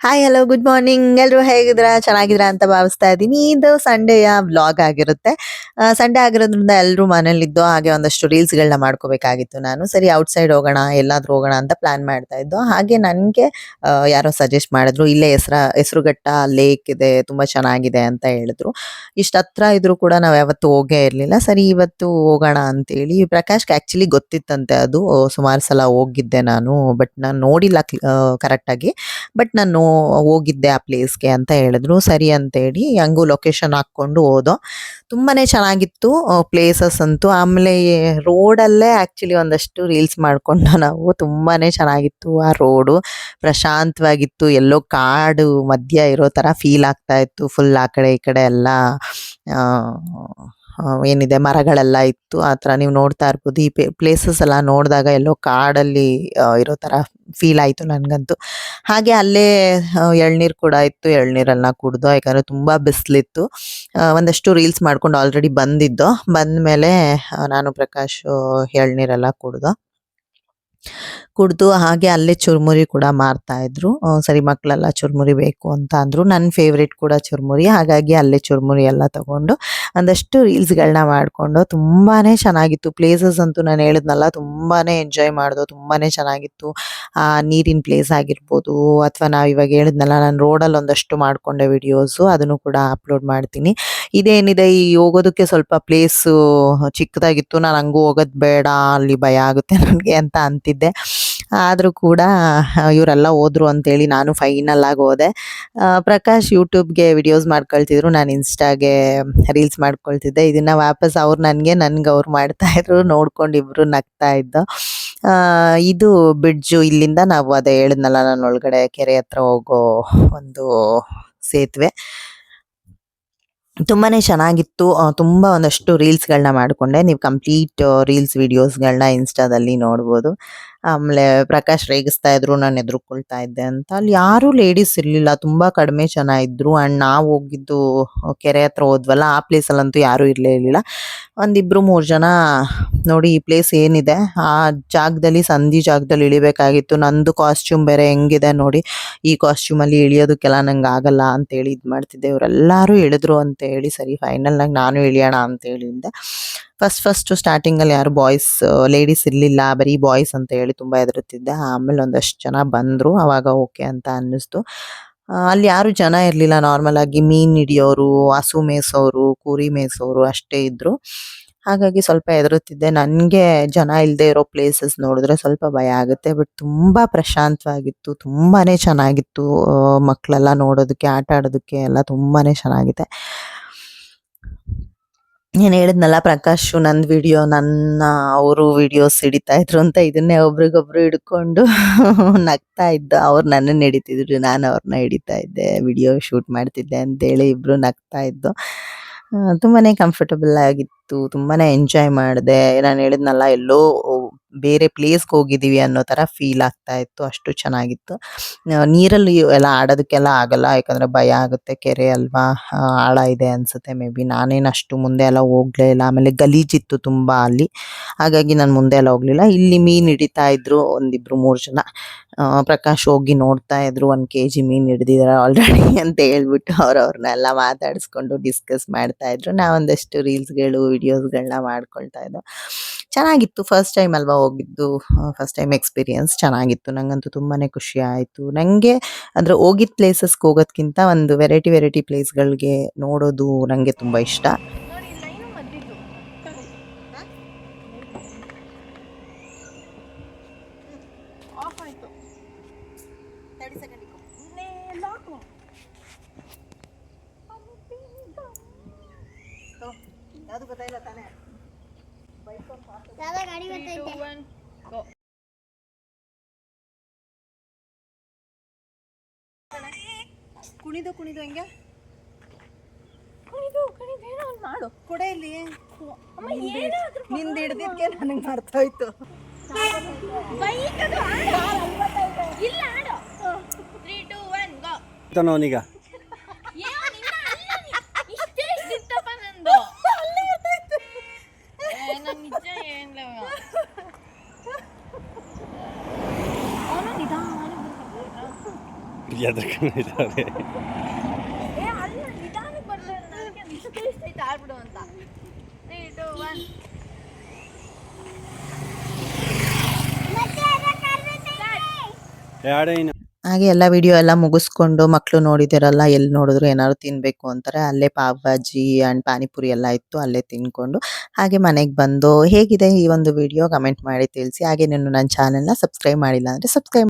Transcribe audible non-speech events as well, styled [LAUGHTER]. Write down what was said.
Hi hello good morning ಎಲ್ಲರೂ ಹೇಗಿದ್ರಾ ಚೆನ್ನಾಗಿದ್ರಾ ಅಂತ ಭಾವಿಸ್ತಾ ಇದ್ದೀನಿ. ಇದು ಸಂಡೆಯ ವ್ಲಾಗ್ ಆಗಿರುತ್ತೆ. ಸಂಡೆ ಆಗಿರೋದ್ರಿಂದ ಎಲ್ಲರೂ ಮನೇಲಿದ್ದು ಹಾಗೆ ಒಂದಷ್ಟು ರೀಲ್ಸ್ಗಳನ್ನ ಮಾಡ್ಕೋಬೇಕಾಗಿತ್ತು ನಾನು. ಸರಿ ಔಟ್ಸೈಡ್ ಹೋಗೋಣ, ಎಲ್ಲಾದ್ರೂ ಹೋಗೋಣ ಅಂತ ಪ್ಲಾನ್ ಮಾಡ್ತಾ ಇದ್ದು, ಹಾಗೆ ನನಗೆ ಯಾರೋ ಸಜೆಸ್ಟ್ ಮಾಡಿದ್ರು, ಇಲ್ಲೇ ಹೆಸ್ರ, ಹೆಸರುಘಟ್ಟ ಲೇಕ್ ಇದೆ, ತುಂಬಾ ಚೆನ್ನಾಗಿದೆ ಅಂತ ಹೇಳಿದ್ರು. ಇಷ್ಟು ಹತ್ರ ಇದ್ರು ಕೂಡ ನಾವು ಯಾವತ್ತೂ ಹೋಗೇ ಇರಲಿಲ್ಲ. ಸರಿ, ಇವತ್ತು ಹೋಗೋಣ ಅಂತೇಳಿ ಪ್ರಕಾಶ್ಗೆ ಆ್ಯಕ್ಚುಲಿ ಗೊತ್ತಿತ್ತಂತೆ ಅದು. ಸುಮಾರು ಸಲ ಹೋಗಿದ್ದೆ ನಾನು ಬಟ್ ನಾನು ನೋಡಿಲ್ಲ ಕರೆಕ್ಟಾಗಿ ಬಟ್ ನಾನು ಹೋಗಿದ್ದೆ ಆ ಪ್ಲೇಸ್ಗೆ ಅಂತ ಹೇಳಿದ್ರು. ಸರಿ ಅಂತೇಳಿ ಹಂಗೂ ಲೊಕೇಶನ್ ಹಾಕ್ಕೊಂಡು ಹೋದೋ. ತುಂಬಾನೇ ಚೆನ್ನಾಗಿತ್ತು ಪ್ಲೇಸಸ್ ಅಂತೂ. ಆಮೇಲೆ ರೋಡಲ್ಲೇ ಆ್ಯಕ್ಚುಲಿ ಒಂದಷ್ಟು ರೀಲ್ಸ್ ಮಾಡಿಕೊಂಡು ನಾವು ತುಂಬಾನೇ ಚೆನ್ನಾಗಿತ್ತು. ಆ ರೋಡು ಪ್ರಶಾಂತವಾಗಿತ್ತು. ಎಲ್ಲೋ ಕಾಡು ಮಧ್ಯ ಇರೋ ಥರ ಫೀಲ್ ಆಗ್ತಾ ಇತ್ತು. ಫುಲ್ ಆ ಕಡೆ ಈ ಕಡೆ ಎಲ್ಲ ಏನಿದೆ, ಮರಗಳೆಲ್ಲ ಇತ್ತು. ಆ ಥರ ನೀವು ನೋಡ್ತಾ ಇರ್ಬೋದು. ಈ ಪ್ಲೇಸಸ್ ಎಲ್ಲ ನೋಡಿದಾಗ ಎಲ್ಲೋ ಕಾಡಲ್ಲಿ ಇರೋ ಥರ ಫೀಲ್ ಆಯಿತು ನನಗಂತೂ. ಹಾಗೆ ಅಲ್ಲೇ ಎಳ್ನೀರು ಕೂಡ ಇತ್ತು. ಎಳ್ನೀರಲ್ಲ ಕುಡ್ದು, ಯಾಕಂದರೆ ತುಂಬ ಬಿಸಿಲಿತ್ತು. ಒಂದಷ್ಟು ರೀಲ್ಸ್ ಮಾಡ್ಕೊಂಡು ಆಲ್ರೆಡಿ ಬಂದಿದ್ದು. ಬಂದಮೇಲೆ ನಾನು ಪ್ರಕಾಶ್ ಎಳ್ನೀರೆಲ್ಲ ಕುಡ್ದು ಕುಡ್ದು ಹಾಗೆ ಅಲ್ಲೇ ಚುರುಮುರಿ ಕೂಡ ಮಾರ್ತಾ ಇದ್ರು. ಸರಿ ಮಕ್ಕಳೆಲ್ಲ ಚುರುಮುರಿ ಬೇಕು ಅಂತ ಅಂದರು. ನನ್ನ ಫೇವ್ರೇಟ್ ಕೂಡ ಚುರುಮುರಿ. ಹಾಗಾಗಿ ಅಲ್ಲೇ ಚುರುಮುರಿ ಎಲ್ಲ ತಗೊಂಡು ಒಂದಷ್ಟು ರೀಲ್ಸ್ಗಳನ್ನ ಮಾಡಿಕೊಂಡು ತುಂಬಾನೇ ಚೆನ್ನಾಗಿತ್ತು. ಪ್ಲೇಸಸ್ ಅಂತೂ ನಾನು ಹೇಳಿದ್ನಲ್ಲ, ತುಂಬಾನೇ ಎಂಜಾಯ್ ಮಾಡಿದ್ವು ತುಂಬಾನೇ ಚೆನ್ನಾಗಿತ್ತು. ಆ, ನೀರಿನ ಪ್ಲೇಸ್ ಆಗಿರ್ಬೋದು ಅಥವಾ ನಾವು ಇವಾಗ ಹೇಳಿದ್ನಲ್ಲ, ನಾನು ರೋಡಲ್ಲಿ ಒಂದಷ್ಟು ಮಾಡಿಕೊಂಡೆ ವಿಡಿಯೋಸು ಅದನ್ನು ಕೂಡ ಅಪ್ಲೋಡ್ ಮಾಡ್ತೀನಿ. ಇದೇನಿದೆ ಈ ಹೋಗೋದಕ್ಕೆ ಸ್ವಲ್ಪ ಪ್ಲೇಸ್ ಚಿಕ್ಕದಾಗಿತ್ತು. ನಾನು ಹಂಗೂ ಹೋಗೋದು ಬೇಡ, ಅಲ್ಲಿ ಭಯ ಆಗುತ್ತೆ ನನಗೆ ಅಂತ ಅಂತಿದ್ದೆ. ಆದರೂ ಕೂಡ ಇವರೆಲ್ಲ ಹೋದ್ರು ಅಂತೇಳಿ ನಾನು ಫೈನಲ್ ಆಗಿ ಹೋದೆ. ಪ್ರಕಾಶ್ ಯೂಟ್ಯೂಬ್ಗೆ ವಿಡಿಯೋಸ್ ಮಾಡ್ಕೊಳ್ತಿದ್ರು. ನಾನು ಇನ್ಸ್ಟಾಗೆ ರೀಲ್ಸ್ ಮಾಡ್ಕೊಳ್ತಿದ್ದೆ. ಇದನ್ನು ವಾಪಸ್ ಅವ್ರು ನನಗೆ, ನನ್ಗೆ ಅವ್ರು ಮಾಡ್ತಾಯಿದ್ರು ನೋಡ್ಕೊಂಡು ಇಬ್ಬರು ನಗ್ತಾ ಇದ್ದು. ಇದು ಬ್ರಿಡ್ಜು ಇಲ್ಲಿಂದ ನಾವು ಅದೇ ಹೇಳಿದ್ನಲ್ಲ, ನಾನು ಒಳಗಡೆ ಕೆರೆ ಹತ್ರ ಹೋಗೋ ಒಂದು ಸೇತುವೆ. ತುಂಬಾನೇ ಚೆನ್ನಾಗಿತ್ತು. ತುಂಬ ತುಂಬಾ ಒಂದಷ್ಟು ರೀಲ್ಸ್ಗಳನ್ನ ಮಾಡಿಕೊಂಡೆ. ನೀವು ಕಂಪ್ಲೀಟ್ ರೀಲ್ಸ್ ವಿಡಿಯೋಸ್ಗಳನ್ನ ಇನ್ಸ್ಟಾದಲ್ಲಿ ನೋಡ್ಬೋದು. ಆಮೇಲೆ ಪ್ರಕಾಶ್ ರೇಗಿಸ್ತಾ ಇದ್ರು, ನಾನು ಎದುರುಕೊಳ್ತಾ ಇದ್ದೆ ಅಂತ. ಅಲ್ಲಿ ಯಾರೂ ಲೇಡೀಸ್ ಇರಲಿಲ್ಲ. ತುಂಬಾ ಕಡಿಮೆ ಜನ ಇದ್ರು. ಆ್ಯಂಡ್ ನಾವು ಹೋಗಿದ್ದು, ಕೆರೆ ಹತ್ರ ಹೋದ್ವಲ್ಲ, ಆ ಪ್ಲೇಸಲ್ಲಂತೂ ಯಾರೂ ಇರಲೇ ಇರಲಿಲ್ಲ. ಒಂದಿಬ್ಬರು ಮೂರು ಜನ ನೋಡಿ ಈ ಪ್ಲೇಸ್ ಏನಿದೆ. ಆ ಜಾಗದಲ್ಲಿ, ಸಂಧಿ ಜಾಗದಲ್ಲಿ ಇಳಿಬೇಕಾಗಿತ್ತು. ನಂದು ಕಾಸ್ಟ್ಯೂಮ್ ಬೇರೆ ಹೆಂಗಿದೆ ನೋಡಿ. ಈ ಕಾಸ್ಟ್ಯೂಮ್ ಅಲ್ಲಿ ಇಳಿಯೋದಕ್ಕೆಲ್ಲ ನಂಗೆ ಆಗಲ್ಲ ಅಂತ ಹೇಳಿ ಇದು ಮಾಡ್ತಿದ್ದೆ. ಇವರೆಲ್ಲರೂ ಇಳಿದ್ರು ಅಂತ ಹೇಳಿ ಸರಿ ಫೈನಲ್ ಫೈನಲ್ನಾಗ ನಾನು ಇಳಿಯೋಣ ಅಂತ ಹೇಳಿದ್ದೆ ಫಸ್ಟ್ ಫಸ್ಟ್ ಸ್ಟಾರ್ಟಿಂಗ್ ಅಲ್ಲಿ ಯಾರು ಬಾಯ್ಸ್ ಲೇಡೀಸ್ ಇರಲಿಲ್ಲ. ಬರೀ ಬಾಯ್ಸ್ ಅಂತ ಹೇಳಿ ತುಂಬಾ ಹೆದರುತ್ತಿದ್ದೆ. ಆಮೇಲೆ ಒಂದಷ್ಟು ಜನ ಬಂದ್ರು. ಅವಾಗ ಓಕೆ ಅಂತ ಅನ್ನಿಸ್ತು. ಅಲ್ಲಿ ಯಾರು ಜನ ಇರಲಿಲ್ಲ. ನಾರ್ಮಲ್ ಆಗಿ ಮೀನ್ ಹಿಡಿಯೋರು, ಹಸು ಮೇಯಿಸೋರು, ಕುರಿ ಮೇಯಿಸೋರು ಅಷ್ಟೇ ಇದ್ರು. ಹಾಗಾಗಿ ಸ್ವಲ್ಪ ಹೆದರುತ್ತಿದ್ದೆ. ನನಗೆ ಜನ ಇಲ್ಲದೆ ಇರೋ ಪ್ಲೇಸಸ್ ನೋಡಿದ್ರೆ ಸ್ವಲ್ಪ ಭಯ ಆಗುತ್ತೆ. ಬಟ್ ತುಂಬ ಪ್ರಶಾಂತವಾಗಿತ್ತು. ತುಂಬಾನೇ ಚೆನ್ನಾಗಿತ್ತು. ಮಕ್ಕಳೆಲ್ಲ ನೋಡೋದಕ್ಕೆ, ಆಟ ಆಡೋದಕ್ಕೆ ಎಲ್ಲ ತುಂಬಾನೇ ಚೆನ್ನಾಗಿದೆ. ಏನು ಹೇಳಿದ್ನಲ್ಲ ಪ್ರಕಾಶು ನನ್ನ ವಿಡಿಯೋ ನನ್ನ, ಅವರು ವಿಡಿಯೋಸ್ ಹಿಡಿತಾ ಇದ್ರು ಅಂತ ಇದನ್ನೇ ಒಬ್ರಿಗೊಬ್ರು ಹಿಡ್ಕೊಂಡು [LAUGHS] ನಗ್ತಾ ಇದ್ದ. ಅವ್ರು ನನ್ನನ್ನು ಹಿಡಿತಿದ್ರು. ನಾನು ಅವ್ರನ್ನ ಹಿಡಿತಾ ಇದ್ದೆ. ವಿಡಿಯೋ ಶೂಟ್ ಮಾಡ್ತಿದ್ದೆ ಅಂತೇಳಿ ಇಬ್ರು ನಗ್ತಾ ಇದ್ದು. ತುಂಬಾನೇ ಕಂಫರ್ಟಬಲ್ ಆಗಿತ್ತು ತುಂಬಾನೇ ಎಂಜಾಯ್ ಮಾಡಿದೆ. ನಾನು ಹೇಳಿದ್ನಲ್ಲ ಎಲ್ಲೋ ಬೇರೆ ಪ್ಲೇಸ್ಗೆ ಹೋಗಿದ್ದೀವಿ ಅನ್ನೋ ಥರ ಫೀಲ್ ಆಗ್ತಾ ಇತ್ತು, ಅಷ್ಟು ಚೆನ್ನಾಗಿತ್ತು. ನೀರಲ್ಲಿ ಎಲ್ಲ ಆಡೋದಕ್ಕೆಲ್ಲ ಆಗಲ್ಲ, ಯಾಕಂದರೆ ಭಯ ಆಗುತ್ತೆ, ಕೆರೆ ಅಲ್ವಾ ಆಳ ಇದೆ ಅನ್ಸುತ್ತೆ ಮೇ ಬಿ ನಾನೇನು ಅಷ್ಟು ಮುಂದೆ ಎಲ್ಲ ಹೋಗಲೇ ಇಲ್ಲ. ಆಮೇಲೆ ಗಲೀಜಿತ್ತು ತುಂಬ ಅಲ್ಲಿ, ಹಾಗಾಗಿ ನಾನು ಮುಂದೆ ಎಲ್ಲ ಹೋಗ್ಲಿಲ್ಲ. ಇಲ್ಲಿ ಮೀನು ಹಿಡಿತಾ ಇದ್ರು ಒಂದಿಬ್ರು ಮೂರು ಜನ. ಪ್ರಕಾಶ್ ಹೋಗಿ ನೋಡ್ತಾ ಇದ್ರು, ಒಂದು ಕೆ ಜಿ ಮೀನು ಹಿಡ್ದಿದ್ದಾರೆ ಆಲ್ರೆಡಿ [LAUGHS] ಅಂತ ಹೇಳ್ಬಿಟ್ಟು ಅವ್ರವ್ರನ್ನೆಲ್ಲ ಮಾತಾಡಿಸ್ಕೊಂಡು ಡಿಸ್ಕಸ್ ಮಾಡ್ತಾ ಇದ್ರು. ನಾವೊಂದಷ್ಟು ರೀಲ್ಸ್ಗಳು ವಿಡಿಯೋಸ್ಗಳನ್ನ ಮಾಡ್ಕೊಳ್ತಾ ಇದ್ದೋ ಚೆನ್ನಾಗಿತ್ತು ಫಸ್ಟ್ ಟೈಮ್ ಅಲ್ವಾ ಹೋಗಿದ್ದು? ಫಸ್ಟ್ ಟೈಮ್ ಎಕ್ಸ್ಪೀರಿಯನ್ಸ್ ಚೆನ್ನಾಗಿತ್ತು. ನಂಗಂತೂ ತುಂಬಾನೇ ಖುಷಿ ಆಯಿತು. ನನಗೆ ಅಂದರೆ ಹೋಗಿದ್ದ ಪ್ಲೇಸಸ್ಗೆ ಹೋಗೋದ್ಕಿಂತ ಒಂದು ವೆರೈಟಿ ವೆರೈಟಿ ಪ್ಲೇಸ್ಗಳಿಗೆ ನೋಡೋದು ನನಗೆ ತುಂಬ ಇಷ್ಟ. ಅದು ಗೊತ್ತಾಯಿಲ್ಲ ತಾನೇ ಗೋ ಕುಣಿದು ಕುಣಿದು ಹೆಂಗೆ? ಕುಣಿದು ಕುಣಿದು ಏನೋ ಒಂದು ಮಾಡು. ಕೊಡೆ ಇಲ್ಲಿ. ನಿಂದು ಹಿಡ್ದಿದ್ಕೆ ನನಗೆ ಮರ್ತೋಯ್ತು. ಬೈಕ್ ಅದು ಇಲ್ಲ ಆಡು. ತ್ರೀ ಟು ಒನ್ ಗೋ ಅವನೀಗ ಇಷ್ಟೇ ಇಷ್ಟಿತ್ತಪ್ಪ ನಂದು ಏ, ನನ್ ನಿಜ ಏನಿಲ್ಲ ಅವನು ನಿಧಾನ ಎದ್ರಕೊಂಡಿದ್ದಾವೆ ಏ ಅಲ್ಲ ನಿಧಾನಕ್ಕೆ ಬರ್ತಾರೆ ನನಗೆ ಇಷ್ಟ ಇಷ್ಟ ಐತೆ ಆಡ್ಬಿಡು ಅಂತ ತ್ರೀ ಟು ಒನ್ ಹಾಗೆ ಎಲ್ಲ ವಿಡಿಯೋ ಎಲ್ಲ ಮುಗಿಸ್ಕೊಂಡು ಮಕ್ಕಳು ನೋಡಿದಿರಲ್ಲ ಎಲ್ಲಿ ನೋಡಿದ್ರು ಏನಾದ್ರು ತಿನ್ಬೇಕು ಅಂತಾರೆ ಅಲ್ಲೇ ಪಾವ್ ಭಾಜಿ ಆ್ಯಂಡ್ ಪಾನಿಪುರಿ ಎಲ್ಲ ಇತ್ತು ಅಲ್ಲೇ ತಿನ್ಕೊಂಡು ಹಾಗೆ ಮನೆಗೆ ಬಂದು ಹೇಗಿದೆ ಈ ಒಂದು ವಿಡಿಯೋ ಕಮೆಂಟ್ ಮಾಡಿ ತಿಳಿಸಿ. ಹಾಗೆ ನೀನು ನನ್ನ ಚಾನೆಲ್ನ ಸಬ್ಸ್ಕ್ರೈಬ್ ಮಾಡಿಲ್ಲ ಅಂದರೆ ಸಬ್ಸ್ಕ್ರೈಬ್